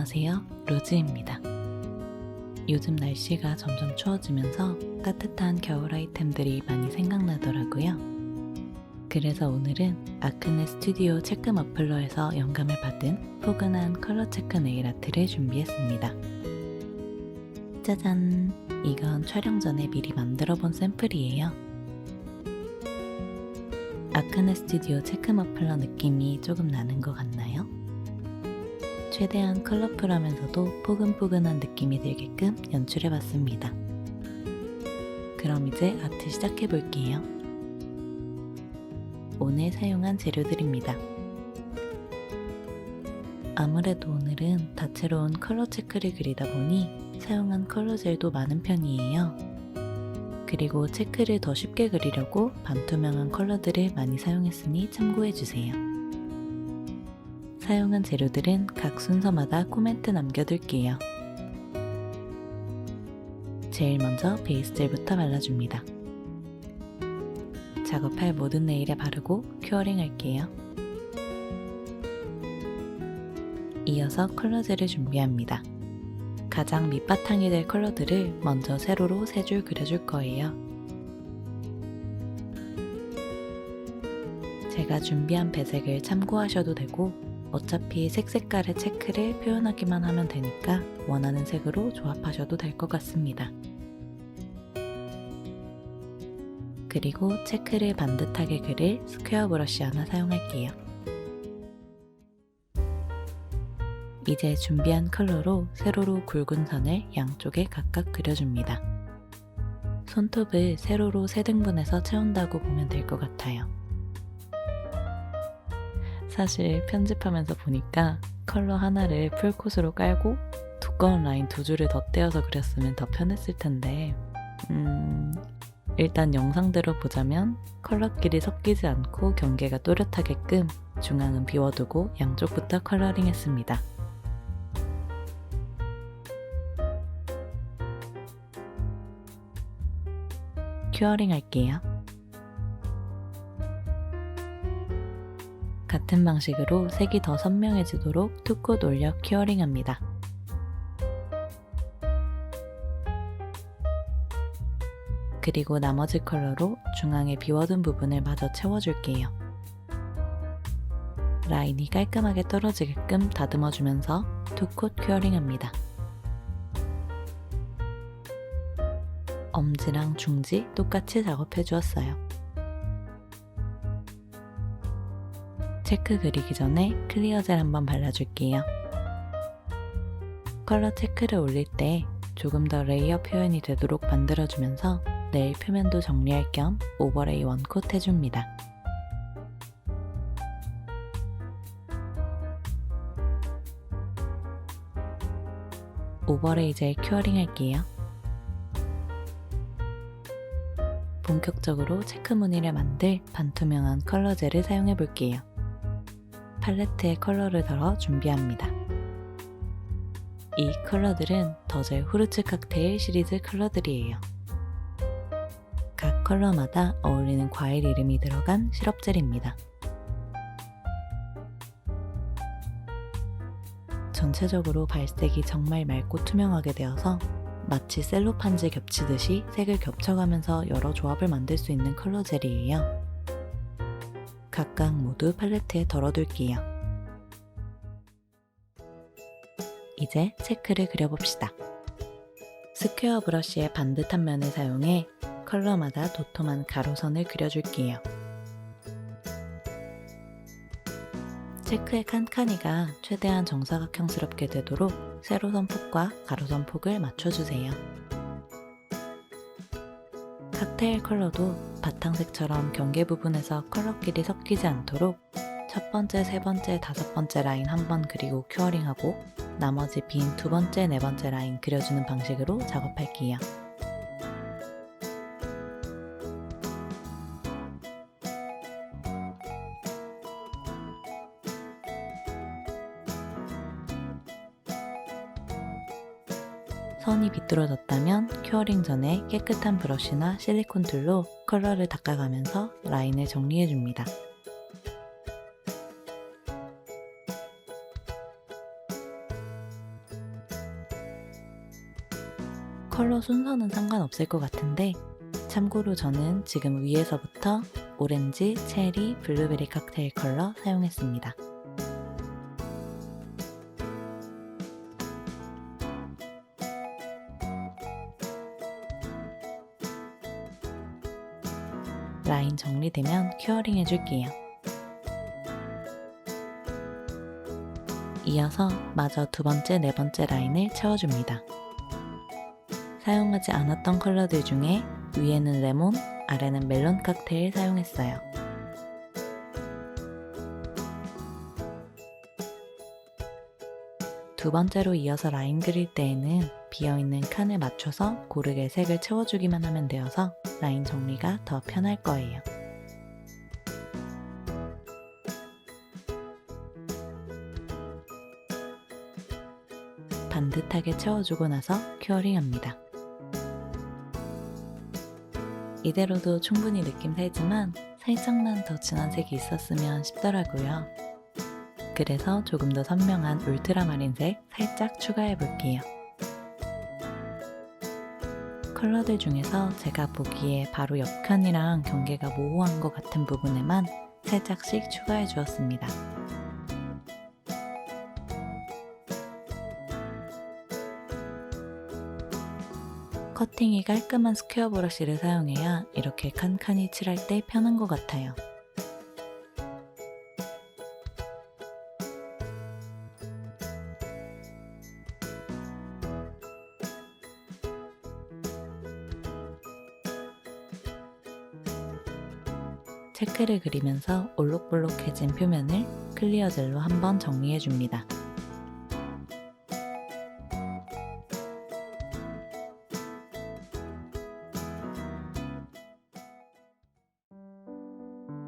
안녕하세요. 로즈입니다. 요즘 날씨가 점점 추워지면서 따뜻한 겨울 아이템들이 많이 생각나더라고요. 그래서 오늘은 아크네 스튜디오 체크 머플러에서 영감을 받은 포근한 컬러 체크 네일 아트를 준비했습니다. 짜잔! 이건 촬영 전에 미리 만들어 본 샘플이에요. 아크네 스튜디오 체크 머플러 느낌이 조금 나는 것 같나요? 최대한 컬러풀하면서도 포근포근한 느낌이 들게끔 연출해봤습니다. 그럼 이제 아트 시작해볼게요. 오늘 사용한 재료들입니다. 아무래도 오늘은 다채로운 컬러 체크를 그리다 보니 사용한 컬러 젤도 많은 편이에요. 그리고 체크를 더 쉽게 그리려고 반투명한 컬러들을 많이 사용했으니 참고해주세요. 사용한 재료들은 각 순서마다 코멘트 남겨둘게요. 제일 먼저 베이스 젤부터 발라줍니다. 작업할 모든 네일에 바르고 큐어링 할게요. 이어서 컬러 젤을 준비합니다. 가장 밑바탕이 될 컬러들을 먼저 세로로 세줄 그려줄 거예요. 제가 준비한 배색을 참고하셔도 되고 어차피 색 색깔의 체크를 표현하기만 하면 되니까 원하는 색으로 조합하셔도 될 것 같습니다. 그리고 체크를 반듯하게 그릴 스퀘어 브러쉬 하나 사용할게요. 이제 준비한 컬러로 세로로 굵은 선을 양쪽에 각각 그려줍니다. 손톱을 세로로 세 등분해서 채운다고 보면 될 것 같아요. 사실 편집하면서 보니까 컬러 하나를 풀코스로 깔고 두꺼운 라인 두 줄을 더 떼어서 그렸으면 더 편했을 텐데 음... 일단 영상대로 보자면 컬러끼리 섞이지 않고 경계가 또렷하게끔 중앙은 비워두고 양쪽부터 컬러링 했습니다. 큐어링 할게요. 같은 방식으로 색이 더 선명해지도록 투콧 올려 큐어링 합니다. 그리고 나머지 컬러로 중앙에 비워둔 부분을 마저 채워줄게요. 라인이 깔끔하게 떨어지게끔 다듬어주면서 투콧 큐어링 합니다. 엄지랑 중지 똑같이 작업해 주었어요. 체크 그리기 전에 클리어 젤 한번 발라줄게요. 컬러 체크를 올릴 때 조금 더 레이어 표현이 되도록 만들어주면서 네일 표면도 정리할 겸 오버레이 원콧 해줍니다. 오버레이 젤 큐어링 할게요. 본격적으로 체크 무늬를 만들 반투명한 컬러 젤을 사용해 볼게요. 팔레트에 컬러를 덜어 준비합니다. 이 컬러들은 더젤 후르츠 칵테일 시리즈 컬러들이에요. 각 컬러마다 어울리는 과일 이름이 들어간 시럽젤입니다. 전체적으로 발색이 정말 맑고 투명하게 되어서 마치 셀로판지 겹치듯이 색을 겹쳐가면서 여러 조합을 만들 수 있는 컬러 젤이에요. 각각 모두 팔레트에 덜어둘게요. 이제 체크를 그려봅시다. 스퀘어 브러쉬의 반듯한 면을 사용해 컬러마다 도톰한 가로선을 그려줄게요. 체크의 칸칸이가 최대한 정사각형스럽게 되도록 세로선 폭과 가로선 폭을 맞춰주세요. 칵테일 컬러도 바탕색처럼 경계 부분에서 컬러끼리 섞이지 않도록 첫 번째, 세 번째, 다섯 번째 라인 한 번 그리고 큐어링하고 나머지 빈 두 번째, 네 번째 라인 그려주는 방식으로 작업할게요. 선이 비뚤어졌다면 큐어링 전에 깨끗한 브러쉬나 실리콘 툴로 컬러를 닦아가면서 라인을 정리해줍니다. 컬러 순서는 상관없을 것 같은데 참고로 저는 지금 위에서부터 오렌지, 체리, 블루베리 칵테일 컬러 사용했습니다. 라인 정리되면 큐어링 해줄게요. 이어서 마저 두 번째, 네 번째 라인을 채워줍니다. 사용하지 않았던 컬러들 중에 위에는 레몬, 아래는 멜론 칵테일 사용했어요. 두 번째로 이어서 라인 그릴 때에는 비어있는 칸에 맞춰서 고르게 색을 채워주기만 하면 되어서 라인 정리가 더 편할 거예요. 반듯하게 채워주고 나서 큐어링 합니다. 이대로도 충분히 느낌 살지만 살짝만 더 진한 색이 있었으면 싶더라고요. 그래서 조금 더 선명한 울트라마린색 살짝 추가해 볼게요. 컬러들 중에서 제가 보기에 바로 옆 칸이랑 경계가 모호한 것 같은 부분에만 살짝씩 추가해 주었습니다. 커팅이 깔끔한 스퀘어 브러쉬를 사용해야 이렇게 칸칸이 칠할 때 편한 것 같아요. 체크를 그리면서 올록볼록해진 표면을 클리어 젤로 한번 정리해 줍니다.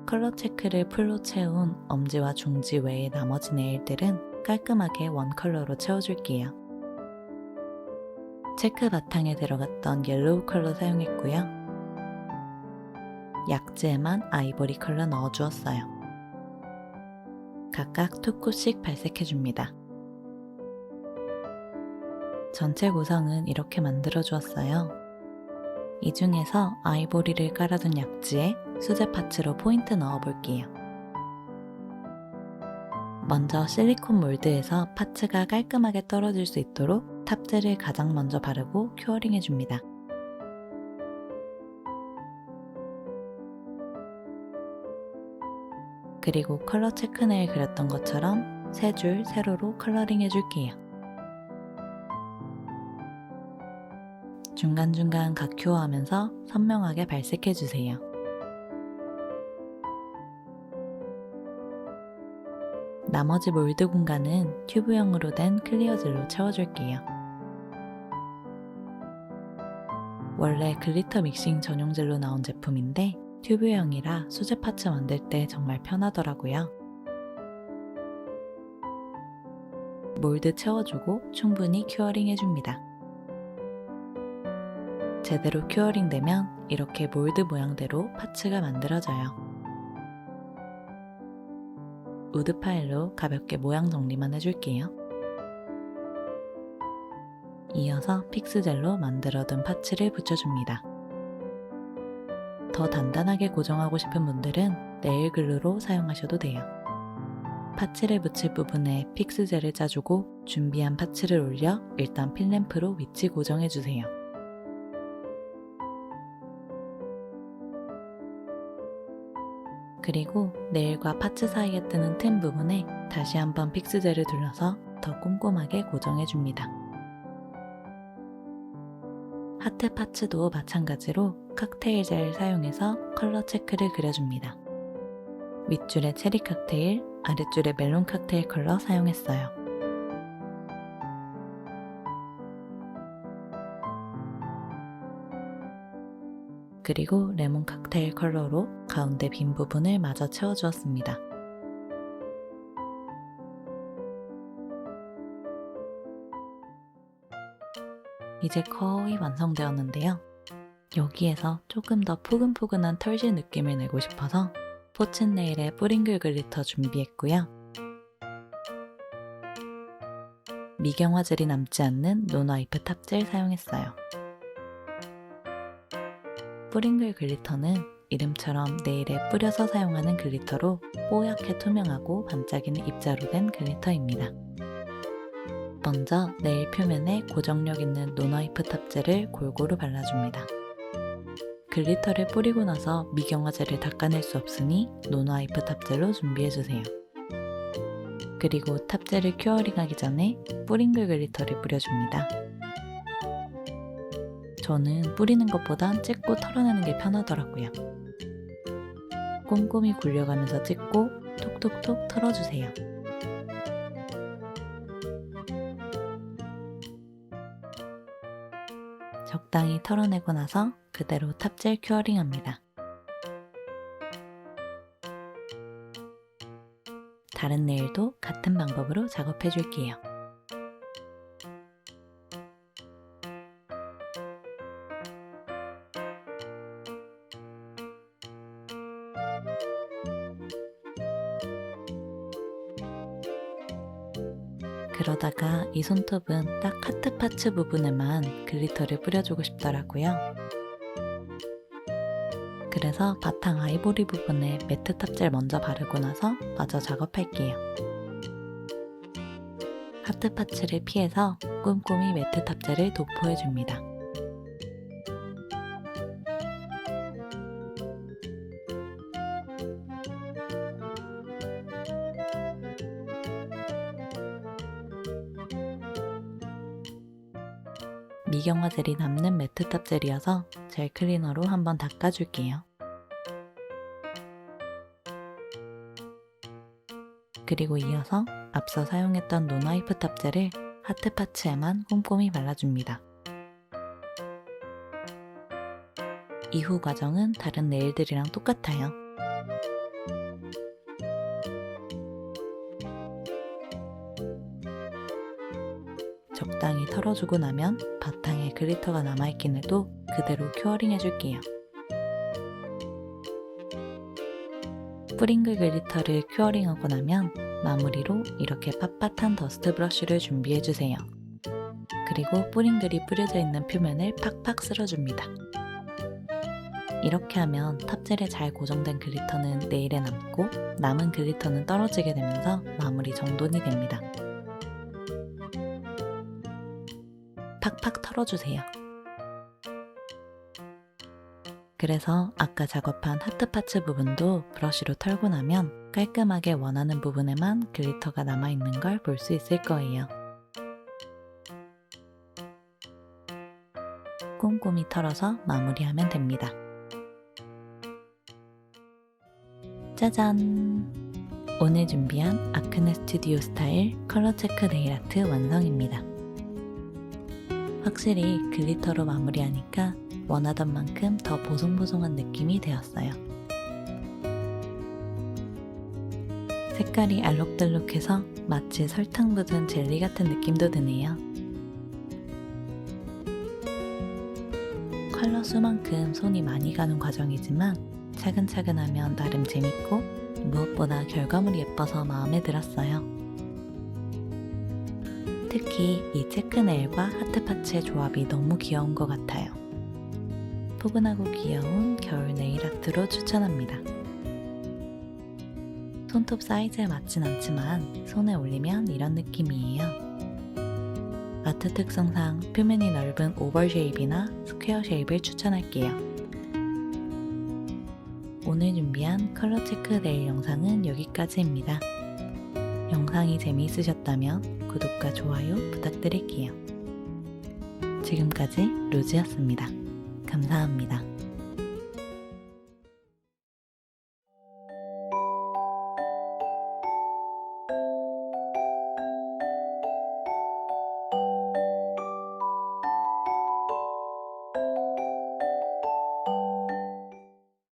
컬러 체크를 풀로 채운 엄지와 중지 외의 나머지 네일들은 깔끔하게 원 컬러로 채워줄게요. 체크 바탕에 들어갔던 옐로우 컬러 사용했고요. 약지에만 아이보리 컬러 넣어주었어요. 각각 두 코씩 발색해줍니다. 전체 구성은 이렇게 만들어주었어요. 이 중에서 아이보리를 깔아둔 약지에 수제 파츠로 포인트 넣어볼게요. 먼저 실리콘 몰드에서 파츠가 깔끔하게 떨어질 수 있도록 탑재를 가장 먼저 바르고 큐어링 해줍니다. 그리고 컬러 체크네일 그렸던 것처럼 세 줄 세로로 컬러링 해줄게요. 중간중간 각큐어하면서 선명하게 발색해주세요. 나머지 몰드 공간은 튜브형으로 된 클리어젤로 채워줄게요. 원래 글리터 믹싱 전용 젤로 나온 제품인데 튜브형이라 수제 파츠 만들 때 정말 편하더라고요. 몰드 채워주고 충분히 큐어링 해줍니다. 제대로 큐어링 되면 이렇게 몰드 모양대로 파츠가 만들어져요. 우드 파일로 가볍게 모양 정리만 해줄게요. 이어서 픽스젤로 만들어둔 파츠를 붙여줍니다. 더 단단하게 고정하고 싶은 분들은 네일 글루로 사용하셔도 돼요. 파츠를 붙일 부분에 픽스젤을 짜주고 준비한 파츠를 올려 일단 필램프로 위치 고정해주세요. 그리고 네일과 파츠 사이에 뜨는 틈 부분에 다시 한번 픽스젤을 둘러서 더 꼼꼼하게 고정해줍니다. 하트 파츠도 마찬가지로 칵테일 젤 사용해서 컬러 체크를 그려줍니다. 윗줄에 체리 칵테일, 아랫줄에 멜론 칵테일 컬러 사용했어요. 그리고 레몬 칵테일 컬러로 가운데 빈 부분을 마저 채워주었습니다. 이제 거의 완성되었는데요. 여기에서 조금 더 포근포근한 털실 느낌을 내고 싶어서 포친 네일에 뿌링글 글리터 준비했고요. 미경 화젤이 남지 않는 논와이프 탑젤 사용했어요. 뿌링글 글리터는 이름처럼 네일에 뿌려서 사용하는 글리터로 뽀얗게 투명하고 반짝이는 입자로 된 글리터입니다. 먼저 네일 표면에 고정력 있는 논와이프 탑재를 골고루 발라줍니다. 글리터를 뿌리고 나서 미경화제를 닦아낼 수 없으니 논와이프 탑재로 준비해주세요. 그리고 탑재를 큐어링하기 전에 뿌링글 글리터를 뿌려줍니다. 저는 뿌리는 것보단 찍고 털어내는 게 편하더라고요. 꼼꼼히 굴려가면서 찍고 톡톡톡 털어주세요. 적당히 털어내고 나서 그대로 탑젤 큐어링합니다. 다른 네일도 같은 방법으로 작업해 줄게요. 이 손톱은 딱 하트 파츠 부분에만 글리터를 뿌려주고 싶더라고요. 그래서 바탕 아이보리 부분에 매트 탑젤 먼저 바르고 나서 마저 작업할게요. 하트 파츠를 피해서 꼼꼼히 매트 탑젤을 도포해줍니다. 미경화 젤이 남는 매트 탑 젤이어서 젤 클리너로 한번 닦아줄게요. 그리고 이어서 앞서 사용했던 논와이프 탑젤을 하트 파츠에만 꼼꼼히 발라줍니다. 이후 과정은 다른 네일들이랑 똑같아요. 털어주고 나면 바탕에 글리터가 남아있긴 해도 그대로 큐어링 해줄게요. 뿌링글 글리터를 큐어링하고 나면 마무리로 이렇게 빳빳한 더스트 브러쉬를 준비해주세요. 그리고 뿌링글이 뿌려져 있는 표면을 팍팍 쓸어줍니다. 이렇게 하면 탑젤에 잘 고정된 글리터는 네일에 남고 남은 글리터는 떨어지게 되면서 마무리 정돈이 됩니다. 팍팍 털어주세요. 그래서 아까 작업한 하트 파츠 부분도 브러쉬로 털고 나면 깔끔하게 원하는 부분에만 글리터가 남아있는 걸 볼 수 있을 거예요. 꼼꼼히 털어서 마무리하면 됩니다. 짜잔! 오늘 준비한 아크네 스튜디오 스타일 컬러 체크 네일 아트 완성입니다. 확실히 글리터로 마무리하니까 원하던 만큼 더 보송보송한 느낌이 되었어요. 색깔이 알록달록해서 마치 설탕 묻은 젤리 같은 느낌도 드네요. 컬러 수만큼 손이 많이 가는 과정이지만 차근차근 하면 나름 재밌고 무엇보다 결과물이 예뻐서 마음에 들었어요. 특히 이 체크네일과 하트파츠의 조합이 너무 귀여운 것 같아요. 포근하고 귀여운 겨울 네일 아트로 추천합니다. 손톱 사이즈에 맞진 않지만 손에 올리면 이런 느낌이에요. 아트 특성상 표면이 넓은 오벌 쉐입이나 스퀘어 쉐입을 추천할게요. 오늘 준비한 컬러 체크 네일 영상은 여기까지입니다. 영상이 재미있으셨다면 구독과 좋아요 부탁드릴게요. 지금까지 루즈였습니다. 감사합니다.